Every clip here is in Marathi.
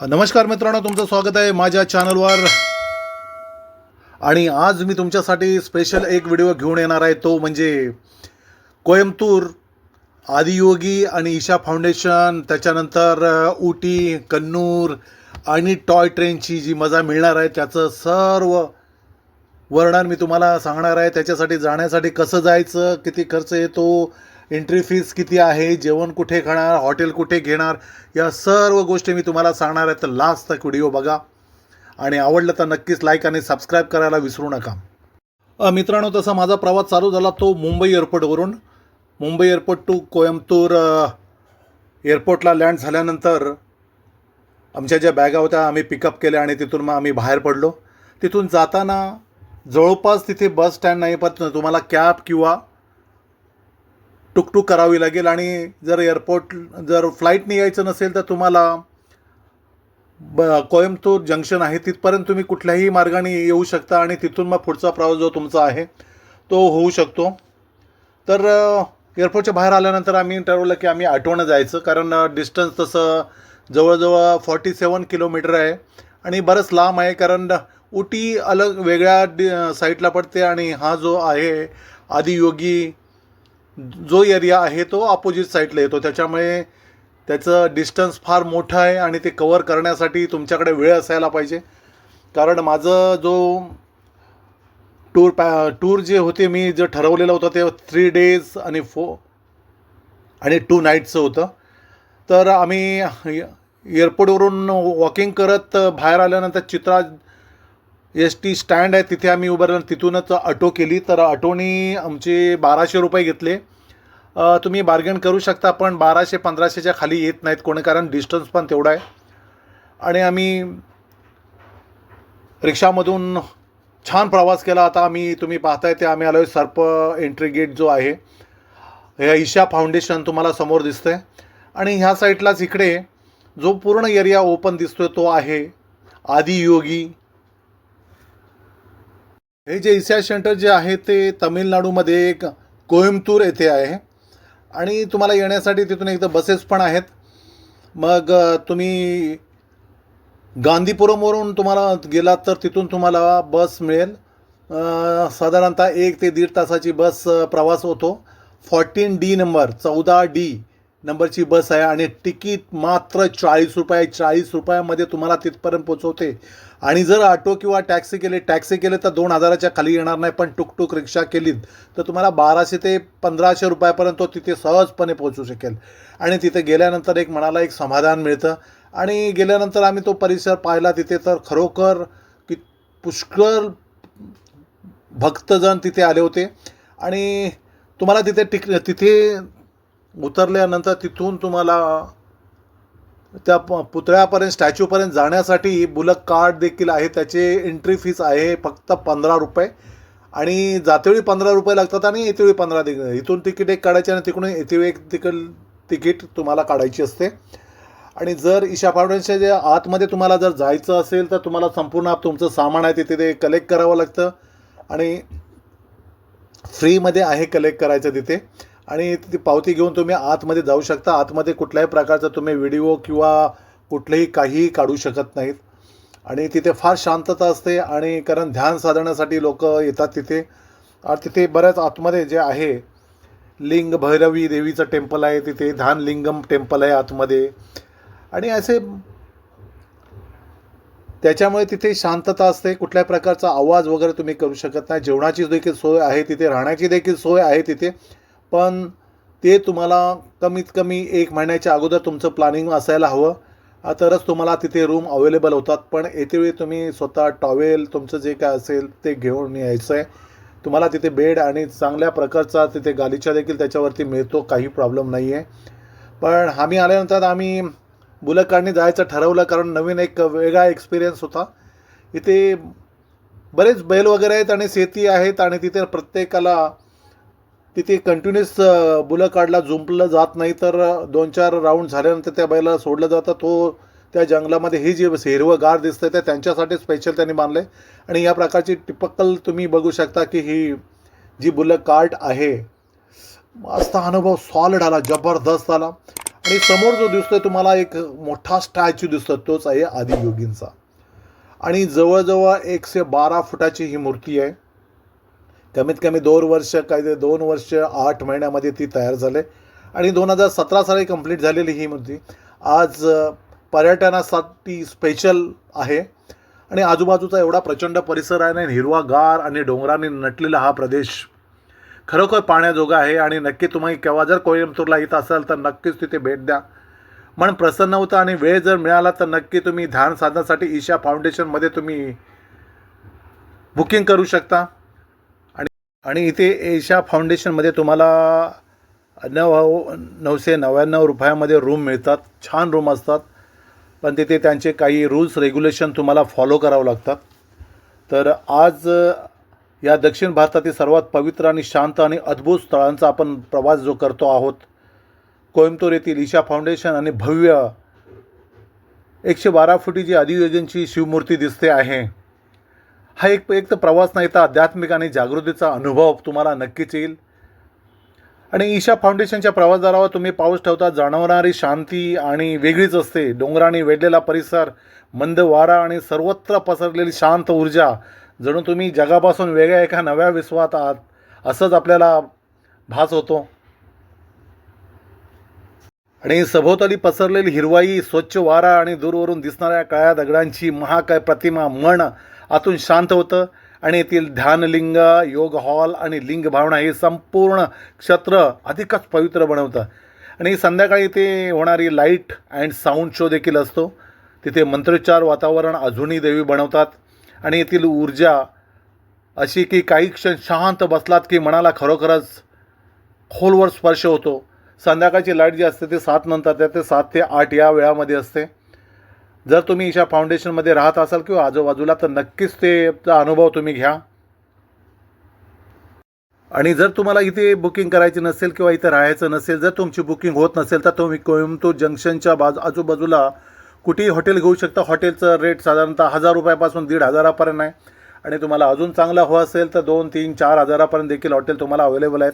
नमस्कार मित्रांनो तुमचं स्वागत आहे माझ्या चॅनलवर. आणि आज मी तुमच्यासाठी स्पेशल एक व्हिडिओ घेऊन येणार आहे तो म्हणजे कोयंबतूर आदियोगी आणि ईशा फाउंडेशन त्याच्यानंतर उटी कन्नूर आणि टॉय ट्रेनची जी मजा मिळणार आहे त्याचं सर्व वर्णन मी तुम्हाला सांगणार आहे. त्याच्यासाठी जाण्यासाठी कसं जायचं किती खर्च येतो एंट्री फीज किती आहे? जेवण कुठे खाणार? हॉटेल कुठे घेणार? या सर्व गोष्टी मी तुम्हाला सांगणार आहे. तर लास्ट तक व्हिडिओ बघा. आणि आवडलं तर नक्कीच लाईक आणि सबस्क्राईब करायला विसरू नका. मित्रांनो तसा माझा प्रवास चालू झाला तो मुंबई एअरपोर्टवरून मुंबई एअरपोर्ट टू कोयंबतूर एअरपोर्टला लँड झाल्यानंतर आमच्या ज्या बॅगा होत्या आम्ही पिकअप केल्या आणि तिथून मग आम्ही बाहेर पडलो. तिथून जाताना जवळपास तिथे बस स्टँड नाही पण तुम्हाला कॅब किंवा टुकटुक करावी लागेल आणि जर एअरपोर्ट जर फ्लाईटने यायचं नसेल तर तुम्हाला ब कोयंबतूर जंक्शन आहे तिथपर्यंत तुम्ही कुठल्याही मार्गाने येऊ शकता आणि तिथून मग पुढचा प्रवास जो तुमचा आहे तो होऊ शकतो. तर एअरपोर्टच्या बाहेर आल्यानंतर आम्ही ठरवलं की आम्ही आठवणं जायचं कारण डिस्टन्स तसं जवळजवळ फॉर्टी सेवन किलोमीटर आहे. आणि बरंच लांब आहे कारण उटी अलग वेगळ्या डि साईटला पडते आणि हा जो आहे आदियोगी जो एरिया आहे तो अपोजिट साईडला येतो. त्याच्यामुळे त्याचं डिस्टन्स फार मोठं आहे आणि ते कवर करण्यासाठी तुमच्याकडे वेळ असायला पाहिजे. कारण माझं जो टूर पॅ टूर जे होते मी जे ठरवलेलं होतं ते थ्री डेज आणि फो आणि टू नाईटचं होतं. तर आम्ही एअरपोर्टवरून वॉकिंग करत बाहेर आल्यानंतर चित्रा एस टी स्टँड आहे तिथे आम्ही उभं राहिलो तिथूनच ऑटो केली. तर ऑटोनी आमचे बाराशे रुपये घेतले. तुम्ही बार्गेन करू शकता पण बाराशे पंधराशेच्या खाली येत नाहीत. कोणी? कारण डिस्टन्स पण तेवढा आहे. आणि आम्ही रिक्षामधून छान प्रवास केला. आता आम्ही तुम्ही पाहताय ते आम्ही आलो आहे सर्प एंट्री गेट जो आहे. ह्या ईशा फाउंडेशन तुम्हाला समोर दिसतंय. आणि ह्या साईडलाच इकडे जो पूर्ण एरिया ओपन दिसतोय तो आहे आदियोगी. हे जे ईशा सेंटर जे आहे ते तामिळनाडूमध्ये एक कोइंबतूर येथे आहे. आणि तुम्हाला येण्यासाठी तिथून एकदा बसेस पण आहेत. मग तुम्ही गांधीपुरमवरून तुम्हाला गेलात तर तिथून तुम्हाला बस मिळेल. साधारणतः एक ते दीड तासाची बस प्रवास होतो. फॉर्टीन डी नंबर चौदा डी नंबरची बस आहे. आणि तिकीट मात्र चाळीस रुपये चाळीस रुपयामध्ये तुम्हाला तिथपर्यंत पोचवते आणि जर ऑटो किंवा टॅक्सी केली टॅक्सी केले तर दोन हजाराच्या खाली येणार नाही पण टुकटुक रिक्षा केलीत तर तुम्हाला बाराशे ते पंधराशे रुपयापर्यंत तिथे सहजपणे पोहोचू शकेल. आणि तिथे गेल्यानंतर एक मनाला एक समाधान मिळतं. आणि गेल्यानंतर आम्ही तो परिसर पाहिला तिथे तर खरोखर की पुष्कळ भक्तजण तिथे आले होते. आणि तुम्हाला तिथे टिक तिथे उतरल्यानंतर तिथून तुम्हाला त्या प- पुतळ्यापर्यंत स्टॅच्यूपर्यंत जाण्यासाठी बुलक कार्ड देखील आहे. त्याचे एंट्री फीस आहे फक्त पंधरा रुपये. आणि जातेवेळी पंधरा रुपये लागतात आणि येतेवेळी पंधरा दि इथून तिकीट एक काढायचे आणि तिकडून येतेवेळी एक तिकड तिकीट तुम्हाला काढायची असते. आणि जर ईशा फाउंडेशनच्या जे आतमध्ये तुम्हाला जर जायचं असेल तर तुम्हाला संपूर्ण तुमचं सामान आहे तिथे ते कलेक्ट करावं लागतं. आणि फ्रीमध्ये आहे कलेक्ट करायचं तिथे. आणि ती पावती घेऊन तुम्ही आतमध्ये जाऊ शकता. आतमध्ये कुठल्याही प्रकारचा तुम्ही व्हिडिओ किंवा कुठलेही काहीही काढू शकत नाहीत. आणि तिथे फार शांतता असते आणि कारण ध्यान साधण्यासाठी लोक येतात तिथे. आणि तिथे बऱ्याच आतमध्ये जे आहे लिंग भैरवी देवीचं टेम्पल आहे तिथे ध्यान लिंगम टेम्पल आहे आतमध्ये. आणि असे त्याच्यामुळे तिथे शांतता असते कुठल्याही प्रकारचा आवाज वगैरे तुम्ही करू शकत नाही. जेवणाची देखील सोय आहे तिथे राहण्याची देखील सोय आहे तिथे. पण ते तुम्हाला कमीत कमी एक महिन्याच्या अगोदर तुमचं प्लॅनिंग असायला हवं. तरच तुम्हाला तिथे रूम अवेलेबल होतात. पण येतेवेळी तुम्ही स्वतः टॉवेल तुमचं जे काय असेल ते घेऊन यायचं आहे तुम्हाला तिथे बेड आणि चांगल्या प्रकारचा तिथे गालिचा देखील त्याच्यावरती मिळतो. काही प्रॉब्लेम नाही आहे पण आम्ही आल्यानंतर आम्ही बुलकांनी जायचं ठरवलं. कारण नवीन एक वेगळा एक्सपिरियन्स होता. इथे बरेच बैल वगैरे आहेत आणि शेती आहेत आणि तिथे प्रत्येकाला तिथे कंटिन्युअस बुलकाडला जुंपलं जात नाही तर दोन चार राऊंड झाल्यानंतर त्या बैलाला सोडलं जातं. तो त्या जंगलामध्ये ही जी हिरवं गार दिसतं ते त्यांच्यासाठी स्पेशल त्यांनी बांधलं आहे आणि या प्रकारची टिपक्कल तुम्ही बघू शकता की ही जी बुलं कार्ट आहे मस्त अनुभव सॉलिड आला जबरदस्त आला. आणि समोर जो दिसतोय तुम्हाला एक मोठा स्टॅच्यू दिसतो तोच आहे आदियोगींचा. आणि जवळजवळ एकशे बारा फुटाची ही मूर्ती आहे. कमीत कमी दोन वर्ष काय ते दोन वर्ष आठ महिन्यामध्ये ती तयार झाले. आणि दोन हजार सतरा साली कंप्लीट झालेली ही मूर्ती आज पर्यटनासाठी स्पेशल आहे. आणि आजूबाजूचा एवढा प्रचंड परिसर आहे आणि हिरवागार आणि डोंगरांनी नटलेला हा प्रदेश खरोखर पाण्याजोगा आहे. आणि नक्की तुम्ही केव्हा जर कोईमतूरला येत असाल तर नक्कीच तिथे भेट द्या. मन प्रसन्न होतं आणि वेळ जर मिळाला तर नक्की तुम्ही ध्यान साधण्यासाठी ईशा फाउंडेशनमध्ये तुम्ही बुकिंग करू शकता. आणि इथे एशा फाउंडेशनमध्ये तुम्हाला नव हो, नऊशे नव्याण्णव रुपयामध्ये रूम मिळतात. छान रूम असतात. पण तिथे त्यांचे काही रूल्स रेग्युलेशन तुम्हाला फॉलो करावं लागतात. तर आज या दक्षिण भारतातील सर्वात पवित्र आणि शांत आणि अद्भुत स्थळांचा आपण प्रवास जो करतो आहोत कोईमतूर येथील ईशा फाउंडेशन आणि भव्य एकशे बारा फुटी जी आदियोजनची शिवमूर्ती दिसते आहे. हा एक एक तर प्रवास नाही तर आध्यात्मिक आणि जागृतीचा अनुभव तुम्हाला नक्कीच येईल. आणि ईशा फाउंडेशनच्या प्रवासदारावर तुम्ही पाऊस ठेवता जाणवणारी शांती आणि वेगळीच असते. डोंगराने वेढलेला परिसर मंद वारा आणि सर्वत्र पसरलेली शांत ऊर्जा जणू तुम्ही जगापासून वेगळ्या एका नव्या विश्वात आहात असंच आपल्याला भास होतो. आणि सभोवताली पसरलेली हिरवाई स्वच्छ वारा आणि दूरवरून दिसणाऱ्या काळ्या दगडांची महाकाय प्रतिमा मन आतून शांत होतं. आणि येथील ध्यानलिंग योग हॉल आणि लिंग भावना हे संपूर्ण क्षेत्र अधिकच पवित्र बनवतं. आणि संध्याकाळी ते होणारी लाइट अँड साऊंड शो देखील असतो. तिथे मंत्रोच्चार वातावरण अजूनही देवी बनवतात. आणि येथील ऊर्जा अशी की काही क्षण शांत बसलात की मनाला खरोखरच खोलवर स्पर्श होतो. संध्याकाळची लाइट जी असते ते सात नंतर ते सात ते आठ या वेळामध्ये असते. जर तुम्ही ईशा फाउंडेशनमध्ये राहत असाल किंवा आजूबाजूला तर नक्कीच ते अनुभव तुम्ही घ्या. आणि जर तुम्हाला इथे बुकिंग करायची नसेल किंवा इथे राहायचं नसेल जर तुमची बुकिंग होत नसेल तर तुम्ही कोइंबतूर जंक्शनच्या बाजू आजूबाजूला कुठेही हॉटेल घेऊ शकता. हॉटेलचं रेट साधारणतः हजार रुपयापासून दीड हजारापर्यंत आहे. आणि तुम्हाला अजून चांगलं हवं असेल तर दोन तीन चार हजारापर्यंत देखील हॉटेल तुम्हाला अवेलेबल आहेत.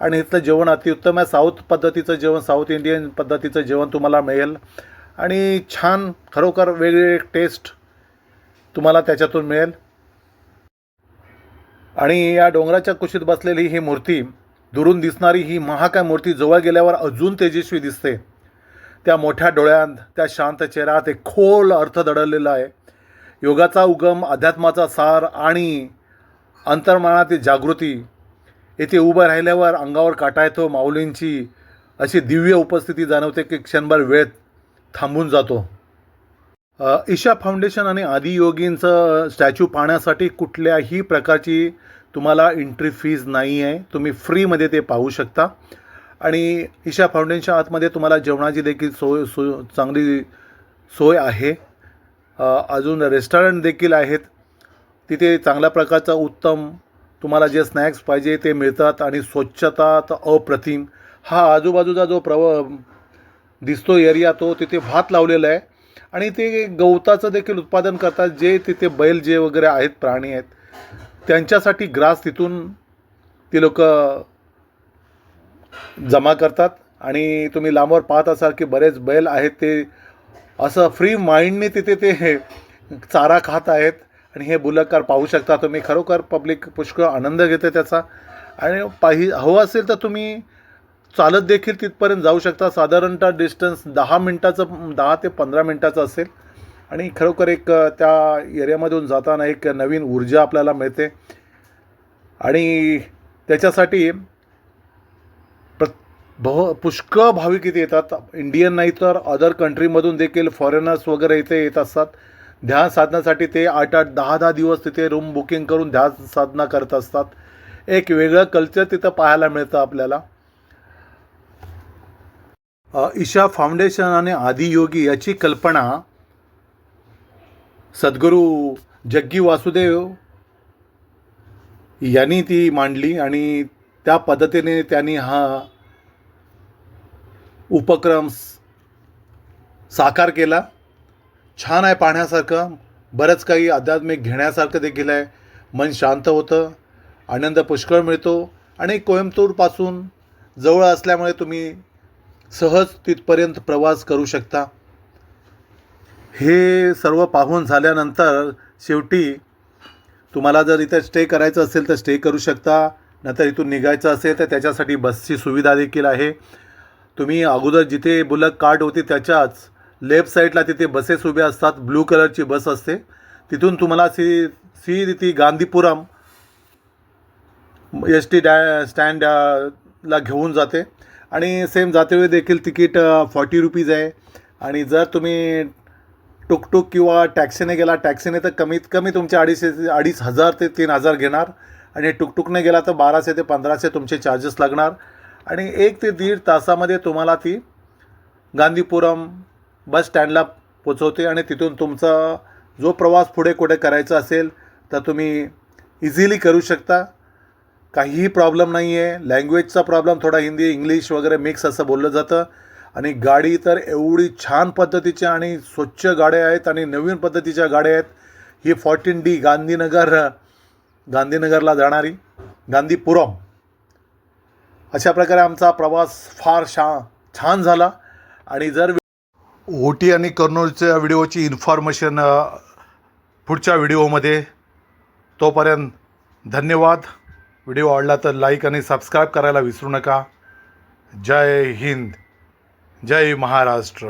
आणि इथलं जेवण अतिउत्तम आहे. साऊथ पद्धतीचं जेवण साऊथ इंडियन पद्धतीचं जेवण तुम्हाला मिळेल. आणि छान खरोखर वेगळे टेस्ट तुम्हाला त्याच्यातून मिळेल. आणि या डोंगराच्या कुशीत बसलेली ही मूर्ती दुरून दिसणारी ही महाकाय मूर्ती जवळ गेल्यावर अजून तेजस्वी दिसते. त्या मोठ्या डोळ्यांत त्या शांत चेहऱ्यात एक खोल अर्थ दडलेला आहे. योगाचा उगम अध्यात्माचा सार आणि अंतर्मनातील जागृती येथे उभं राहिल्यावर अंगावर काटा येतो माऊलींची अशी दिव्य उपस्थिती जाणवते की क्षणभर वेळ थांबून जातो. ईशा फाउंडेशन आणि आदियोगींचं स्टॅच्यू पाहण्यासाठी कुठल्याही प्रकारची तुम्हाला एंट्री फीज नाही आहे. तुम्ही फ्रीमध्ये ते पाहू शकता. आणि ईशा फाउंडेशनच्या आतमध्ये तुम्हाला जेवणाची देखील सोय सो चांगली सोय आहे. अजून रेस्टॉरंट देखील आहेत. तिथे चांगल्या प्रकारचा उत्तम तुम्हाला जे स्नॅक्स पाहिजे ते मिळतात आणि स्वच्छता तर अप्रतिम. हा आजूबाजूचा जो प्रव दिसतो एरिया तो तिथे भात लावलेला आहे. आणि ते गवताचं देखील उत्पादन करतात जे तिथे बैल जे वगैरे आहेत प्राणी आहेत त्यांच्यासाठी ग्रास तिथून ती लोक जमा करतात. आणि तुम्ही लांबवर पाहत असाल की बरेच बैल आहेत ते असं फ्री माइंडने तिथे ते चारा खात आहेत. आणि हे बुलकार पाहू शकता तुम्ही. खरोखर पब्लिक पुष्कळ आनंद घेते त्याचा. आणि पाहि हवं असेल तर तुम्ही चालत देखील तिथपर्यंत जाऊ शकता. साधारणतः डिस्टन्स दहा मिनटाचं दहा ते पंधरा मिनटाचं असेल. आणि खरोखर एक त्या एरियामधून जाताना एक नवीन ऊर्जा आपल्याला मिळते. आणि त्याच्यासाठी प्र भव पुष्कळ भाविक इथे येतात. इंडियन नाही तर अदर कंट्रीमधून देखील फॉरेनर्स वगैरे इथे येत असतात. ध्यान साधण्यासाठी ते आठ आठ दहा दहा दिवस तिथे रूम बुकिंग करून ध्यान साधना करत असतात. एक वेगळं कल्चर तिथं पाहायला मिळतं आपल्याला. ईशा फाउंडेशन आणि आदियोगी याची कल्पना सद्गुरू जग्गी वासुदेव यांनी ती मांडली आणि त्या पद्धतीने त्यांनी हा उपक्रम साकार केला. छान आहे पाहण्यासारखं. बरंच काही आध्यात्मिक घेण्यासारखं देखील आहे. मन शांत होतं. आनंद पुष्कळ मिळतो. आणि कोइंबतूरपासून जवळ असल्यामुळे तुम्ही सहज तिथपर्यंत प्रवास करू शकता. हे सर्व पाहून झाल्यानंतर शेवटी तुम्हाला जर इथे स्टे करायचं असेल तर स्टे करू शकता. नंतर इथून निघायचं असेल तर त्याच्यासाठी बसची सुविधा देखील आहे. तुम्ही अगोदर जिथे बुलक कार्ड होती त्याच्याच लेफ्ट साईडला तिथे बसेस उभ्या असतात ब्लू कलरची बस असते. तिथून तुम्हाला सी सी ती गांधीपुरम एस टी डॅ स्टँड ला घेऊन जाते. आणि सेम जातेवेळी देखील तिकीट फॉर्टी रुपीज आहे. आणि जर तुम्ही टुकटुक किंवा टॅक्सीने गेला टॅक्सीने तर कमीत कमी तुमचे अडीचशे अडीच हजार ते तीन हजार घेणार. आणि टुकटुकने गेला तर बाराशे ते पंधराशे तुमचे चार्जेस लागणार. आणि एक ते दीड तासामध्ये तुम्हाला ती गांधीपुरम बस स्टँडला पोचवते आणि तिथून तुमचा जो प्रवास पुढे कुठे करायचा असेल तर तुम्ही इझिली करू शकता. काहीही प्रॉब्लेम नाही आहे लँग्वेजचा प्रॉब्लेम थोडा हिंदी इंग्लिश वगैरे मिक्स असं बोललं जातं. आणि गाडी तर एवढी छान पद्धतीच्या आणि स्वच्छ गाड्या आहेत आणि नवीन पद्धतीच्या गाड्या आहेत. ही फॉर्टीन डी गांधीनगर गांधीनगरला जाणारी गांधीपुरम. अशा प्रकारे आमचा प्रवास फार शा छान झाला. आणि जर ओटी आणि कर्नूलच्या व्हिडिओची इन्फॉर्मेशन पुढच्या व्हिडिओमध्ये. तोपर्यंत धन्यवाद. व्हिडिओ आवडला तर लाईक आणि सबस्क्राईब करायला विसरू नका. जय हिंद. जय महाराष्ट्र.